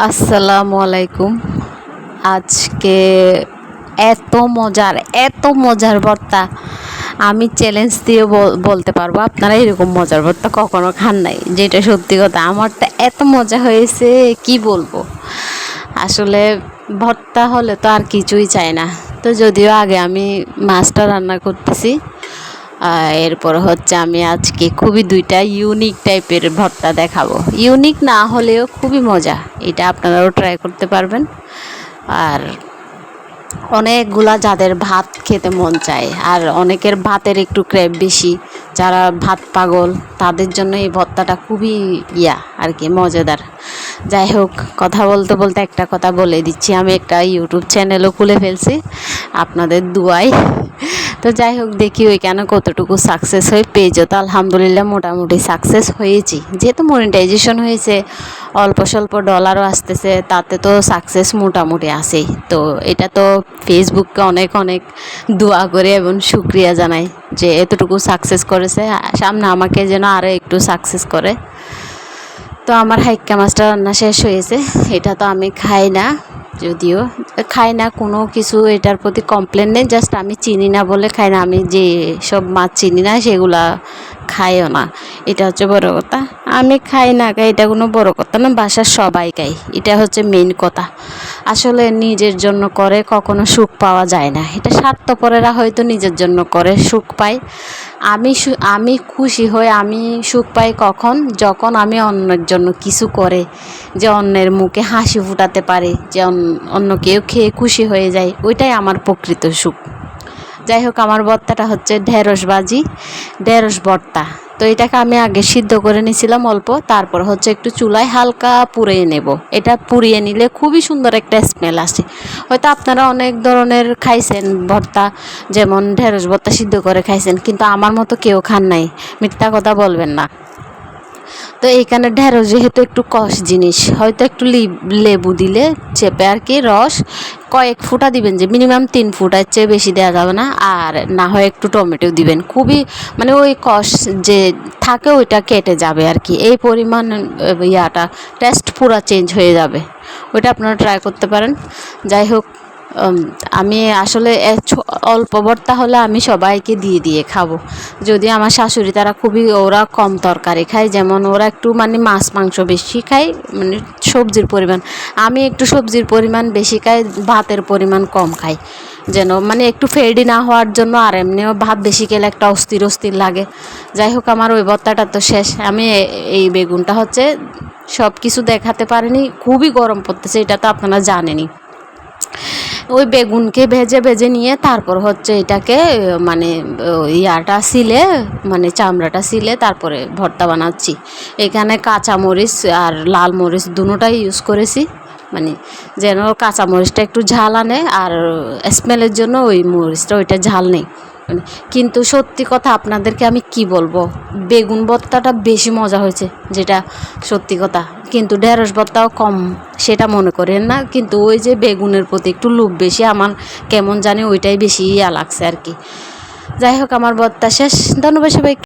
আসসালামু আলাইকুম। আজকে এত মজার এত মজার ভর্তা আমি চ্যালেঞ্জ দিয়ে বল- বলতে পারব, আপনারা এরকম মজার ভর্তা কখনো খান নাই, যেটা সত্যি কথা, আমারটা এত মজা হয়েছে, কি বলব? আসলে ভর্তা হলে তো আর কিছুই চাই না। তো যদিও আগে আমি মাছটা রান্না করতেছি এরপর হচ্ছে আমি আজকে খুবই দুইটা ইউনিক টাইপের ভর্তা দেখাবো। ইউনিক না হলেও খুবই মজা, এটা আপনারাও ট্রাই করতে পারবেন। আর অনেকগুলা যাদের ভাত খেতে মন চায়, আর অনেকের ভাতের একটু ক্রেভ বেশি, যারা ভাত পাগল, তাদের জন্য এই ভর্তাটা খুবই ইয়া আর কি, মজাদার। যাই হোক, কথা বলতে বলতে একটা কথা বলে দিচ্ছি। আমি একটা ইউটিউব চ্যানেলও খুলে ফেলছি। আপনাদের দুয়ায় তো যাই হোক, দেখি ওইখানে কতটুকু সাকসেস হয়ে পেজও তো আলহামদুলিল্লাহ মোটামুটি সাকসেস হয়েছি। যেহেতু মনিটাইজেশন হয়েছে, অল্প স্বল্প ডলারও আসতেছে, তাতে তো সাকসেস মোটামুটি আসেই তো এটা তো ফেসবুককে অনেক অনেক দোয়া করে এবং শুক্রিয়া জানাই যে এতটুকু সাকসেস করেছে। সামনে আমাকে যেন আরও একটু সাকসেস করে। তো আমার হাইক্কা মাছটা রান্না শেষ হয়েছে। এটা তো আমি খাই না, যদিও। খাই না, কোনো কিছু এটার প্রতি কমপ্লেন নেই জাস্ট আমি চিনি না বলে খাই না, আমি যে সব মাছ চিনি না, সেগুলা খাইও না। এটা হচ্ছে বড় কথা। আমি খাই না খাই, এটা কোনো বড় কথা না, বাসার সবাই খাই এটা হচ্ছে মেন কথা। আসলে নিজের জন্য করে কখনো সুখ পাওয়া যায় না। এটা স্বার্থপরেরা হয়তো নিজের জন্য করে, সুখ পায়। আমি আমি খুশি হই, আমি সুখ পাই কখন? যখন আমি অন্যের জন্য কিছু করে, যে অন্যের মুখে হাসি ফুটাতে পারে, যে অন্য কেউ খেয়ে খুশি হয়ে যায়, ওইটাই আমার প্রকৃত সুখ। যাই হোক আমার ভর্তাটা হচ্ছে ঢেঁড়স ভাজি, ঢেঁড়স ভর্তা তো এটাকে আমি আগে সিদ্ধ করে নিয়েছিলাম অল্প, তারপর হচ্ছে একটু চুলায় হালকা পুড়িয়ে নেব। এটা পুড়িয়ে নিলে খুবই সুন্দর একটা স্মেল আসে। হয়তো আপনারা অনেক ধরনের খাইছেন ভর্তা, যেমন ঢেঁড়স ভর্তা সিদ্ধ করে খাইছেন, কিন্তু আমার মতো কেউ খান নাই। মিথ্যা কথা বলবেন না। তো এইখানে ঢেঁড়স যেহেতু একটু কষ জিনিস, হয়তো একটু লেবু দিলে চেপে আর কি রস কয়েক ফুটা দিবেন যে মিনিমাম তিন ফুটার চেয়ে বেশি দেওয়া যাবে না। আর না হয় একটু টমেটো দিবেন, খুবই মানে ওই কষ যে থাকে ওইটা কেটে যাবে আর কি। এই পরিমাণ ইয়াটা টেস্ট পুরো চেঞ্জ হয়ে যাবে। ওইটা আপনারা ট্রাই করতে পারেন। যাই হোক আমি আসলে অল্প ভর্তা হলে আমি সবাইকে দিয়ে দিয়ে খাব। যদি আমার শাশুড়ি তারা খুবই, ওরা কম তরকারি খায়, যেমন ওরা একটু মানে মাছ, মাংস বেশি খায় মানে সবজির পরিমাণ। আমি একটু সবজির পরিমাণ বেশি খাই, ভাতের পরিমাণ কম খাই। যেন মানে একটু ফেডি না হওয়ার জন্য আর এমনিও ভাত বেশি খেলে একটা অস্থির অস্থির লাগে। যাই হোক, আমার ওই ভর্তাটা তো শেষ। আমি এই বেগুনটা হচ্ছে সব কিছু দেখাতে পারিনি, খুবই গরম পড়তেছে, এটা তো আপনারা জানেনই। ওই বেগুনকে ভেজে ভেজে নিয়ে তারপর হচ্ছে এটাকে মানে ইয়াটা সিলে মানে চামড়াটা সিলে তারপরে ভর্তা বানাচ্ছি। এখানে কাঁচা মরিচ আর লাল মরিচ দুটোটাই ইউজ করেছি। মানে যেন কাঁচা মরিচটা একটু ঝাল আনে আর স্মেলের জন্য ওই মরিচটা, ওইটা ঝাল নেই। কিন্তু সত্যি কথা আপনাদেরকে আমি কি বলব? বেগুন ভর্তাটা বেশি মজা হয়েছে, যেটা সত্যি কথা। কিন্তু ঢেঁড়স ভর্তাও কম, সেটা মনে করেন না। কিন্তু ওই যে বেগুনের প্রতি একটু লোভ বেশি, আমার কেমন জানি ওইটাই বেশি ইয়া লাগছে আর কি। যাই হোক, আমার ভর্তা শেষ। ধন্যবাদ সবাই